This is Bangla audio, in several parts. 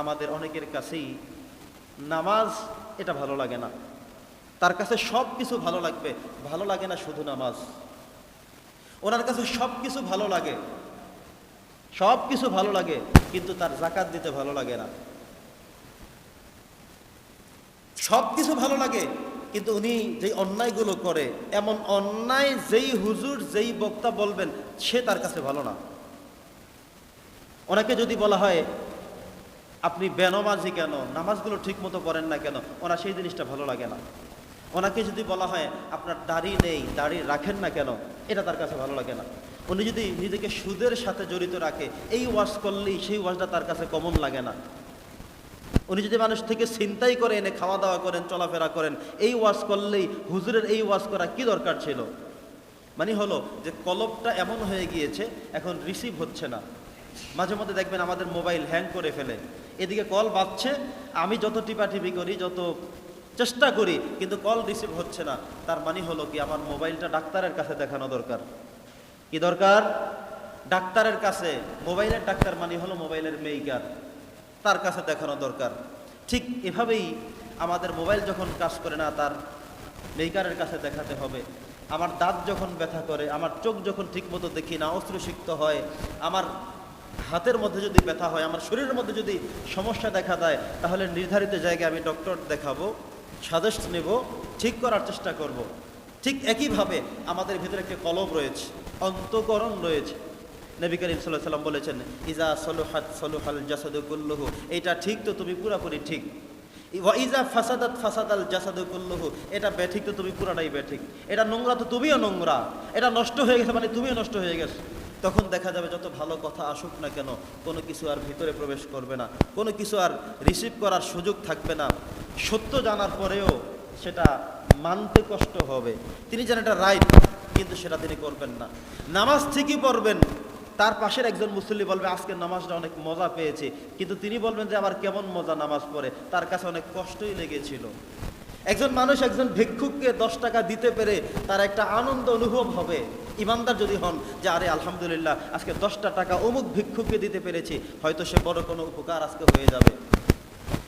আমাদের অনেকের কাছেই নামাজ এটা ভালো লাগে না। তার কাছে সব কিছু ভালো লাগবে, ভালো লাগে না শুধু নামাজ। ওনার কাছে সব কিছু ভালো লাগে সব কিছু ভালো লাগে, কিন্তু তার জাকাত দিতে ভালো লাগে না। সব কিছু ভালো লাগে, কিন্তু উনি যেই অন্যায়গুলো করে, এমন অন্যায় যেই হুজুর, যেই বক্তা বলবেন, সে তার কাছে ভালো না। ওনাকে যদি বলা হয় আপনি বেনমাজি কেন? নামাজগুলো ঠিক মতো পড়েন না কেন? ওনার সেই জিনিসটা ভালো লাগে না। ওনাকে যদি বলা হয়, আপনার দাড়ি নেই, দাড়ি রাখেন না কেন? এটা তার কাছে ভালো লাগে না। উনি যদি নিজেকে সুদের সাথে জড়িত রাখে, এই ওয়াশ করলেই সেই ওয়াশটা তার কাছে কমন লাগে না। উনি যদি মানুষ থেকে চিন্তাই করে এনে খাওয়া দাওয়া করেন, চলাফেরা করেন, এই ওয়াশ করলেই হুজুরের এই ওয়াশ করা কি দরকার ছিল? মানে হলো যে কলবটা এমন হয়ে গিয়েছে, এখন রিসিভ হচ্ছে না। মাঝে মধ্যে দেখবেন আমাদের মোবাইল হ্যাং করে ফেলে। এদিকে কল বাজছে, আমি যত টিপাটিপি করি, যত চেষ্টা করি, কিন্তু কল রিসিভ হচ্ছে না। তার মানে হলো কি, আমার মোবাইলটা ডাক্তারের কাছে দেখানো দরকার। কি দরকার? ডাক্তারের কাছে। মোবাইলের ডাক্তার মানে হলো মোবাইলের মেইকার তার কাছে দেখানো দরকার। ঠিক এভাবেই আমাদের মোবাইল যখন কাজ করে না, তার মেইকারের কাছে দেখাতে হবে। আমার দাঁত যখন ব্যথা করে, আমার চোখ যখন ঠিকমতো দেখি না অস্ত্রসিক্ত হয়, আমার হাতের মধ্যে যদি ব্যথা হয়, আমার শরীরের মধ্যে যদি সমস্যা দেখা দেয়, তাহলে নির্ধারিত জায়গায় আমি ডক্টর দেখাবো সাজেস্ট নেব, ঠিক করার চেষ্টা করব। ঠিক একইভাবে আমাদের ভিতরে একটি কলব রয়েছে, অন্তকরণ রয়েছে। নবী করিম সাল্লাহ সাল্লাম বলেছেন, ইজা সলুহাত সলুহাল জাসাদু কুল্লুহু এটা ঠিক তো তুমি পুরাপুরি ঠিক? ওয়া ইজা ফাসাদাত ফাসাদাল জাসাদু কুল্লুহু এটা ব্যাঠিক তো তুমি পুরাটাই ব্যাঠিক এটা নোংরা তো তুমিও নোংরা। এটা নষ্ট হয়ে গেছে মানে তুমিও নষ্ট হয়ে গেছে। তখন দেখা যাবে যত ভালো কথা আসুক না কেন, কোনো কিছু আর ভিতরে প্রবেশ করবে না। কোনো কিছু আর রিসিভ করার সুযোগ থাকবে না। সত্য জানার পরেও সেটা মানতে কষ্ট হবে। তিনি যেন এটা রাইট কিন্তু সেটা তিনি করবেন না। নামাজ ঠিকই পড়বেন, তার পাশের একজন মুসল্লি বলবে, আজকে নামাজটা অনেক মজা পেয়েছে। কিন্তু তিনি বলবেন যে আমার কেমন মজা নামাজ পড়ে? তার কাছে অনেক কষ্টই লেগেছিল। একজন মানুষ একজন ভিক্ষুককে দশ টাকা দিতে পেরে তার একটা আনন্দ অনুভব হবে। ইমানদার যদি হন যে, আরে, আলহামদুলিল্লাহ, আজকে দশটা টাকা অমুক ভিক্ষুককে দিতে পেরেছি, হয়তো সে বড় কোনো উপকার আজকে হয়ে যাবে।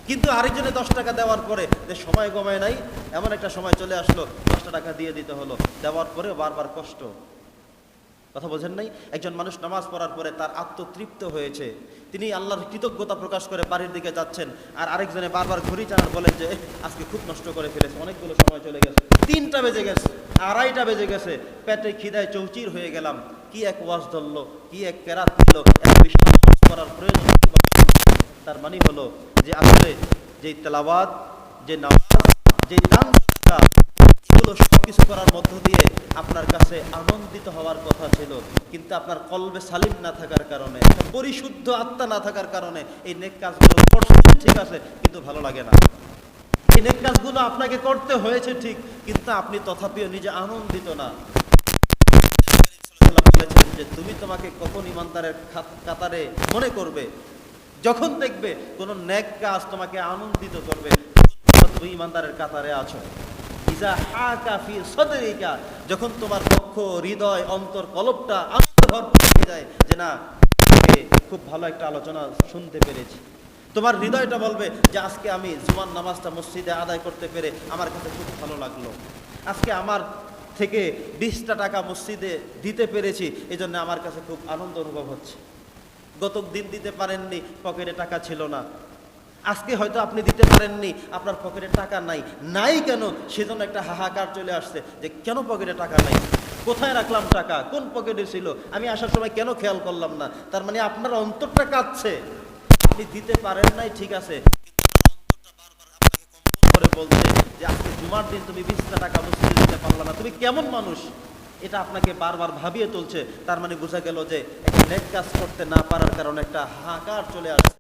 কিন্তু আরেকজনে দশ টাকা দেওয়ার পরে যে, সময় কমায় নাই। এমন একটা সময় চলে আসলো, দশটা টাকা দিয়ে দিতে হলো। দেওয়ার পরে বারবার কষ্ট। কথা বোঝেন নাই? একজন মানুষ নামাজ পড়ার পরে তার আত্মতৃপ্ত হয়েছে। তিনি আল্লাহর কৃতজ্ঞতা প্রকাশ করে বাড়ির দিকে যাচ্ছেন আর আরেকজনে বারবার ঘুরি চানার বলেন যে আজকে খুব নষ্ট করে ফেলেছে, অনেকগুলো সময় চলে গেছে। তিনটা বেজে গেছে, আড়াইটা বেজে গেছে, পেটে খিদায় চৌচির হয়ে গেলাম। কি এক ওয়াজ ধরলো, কি এক কেরাত ছিল এক নামাজ পড়ার প্রয়োজন তার মানে হলো যে আসলে যেই তেলাওয়াত, যে নামাজ যে এগুলো সব কিছু করার আপনার কাছে আনন্দিত হওয়ার কথা ছিল, কিন্তু আপনার কলবে সালিম না থাকার কারণে, পরিশুদ্ধ আত্মা না থাকার কারণে এই নেক কাজগুলো করছেন, ঠিক আছে, কিন্তু ভালো লাগে না। এই নেক কাজগুলো আপনাকে করতে হয়েছে ঠিক, কিন্তু আপনি তথাপিও নিজে আনন্দিত না। যে তুমি তোমাকে কখন ইমানদারের কাতারে মনে করবে? যখন দেখবে কোন নেক কাজ তোমাকে আনন্দিত করবে তুমি ইমানদারের কাতারে আছো। ইজা হাকা ফি সদরিকা, যখন তোমার পক্ষ হৃদয়, অন্তর কলবটা আনন্দ ভরপুর হয়ে যায়, যে না খুব ভালো একটা আলোচনা শুনতে পেরেছি। তোমার হৃদয়টা বলবে যে আজকে আমি জুমার নামাজটা মসজিদে আদায় করতে পেরে আমার কাছে খুব ভালো লাগল। আজকে আমার থেকে বিশটা টাকা মসজিদে দিতে পেরেছি এই জন্য আমার কাছে খুব আনন্দ অনুভব হচ্ছে। গত দিন দিতে পারেননি, পকেটে টাকা ছিল না। আজকে হয়তো আপনি দিতে পারেননি, আপনার পকেটে টাকা নাই। নাই কেন? সেজন্য একটা হাহাকার চলে আসছে যে কেন পকেটে টাকা নাই? কোথায় রাখলাম টাকা? কোন পকেটে ছিল? আমি আসার সময় কেন খেয়াল করলাম না? তার মানে আপনার অন্তরটা কাঁদছে। আপনি দিতে পারেন নাই, ঠিক আছে। করে বলছে যে আজকে জুমার দিন তুমি বিশটা টাকা মসজিদে দিতে পারলা না। তুমি কেমন মানুষ? এটা আপনাকে বারবার ভাবিয়ে তুলছে। তার মানে বোঝা গেল যে একটা নেক কাজ করতে না পারার কারণে একটা হাহাকার চলে আসছে।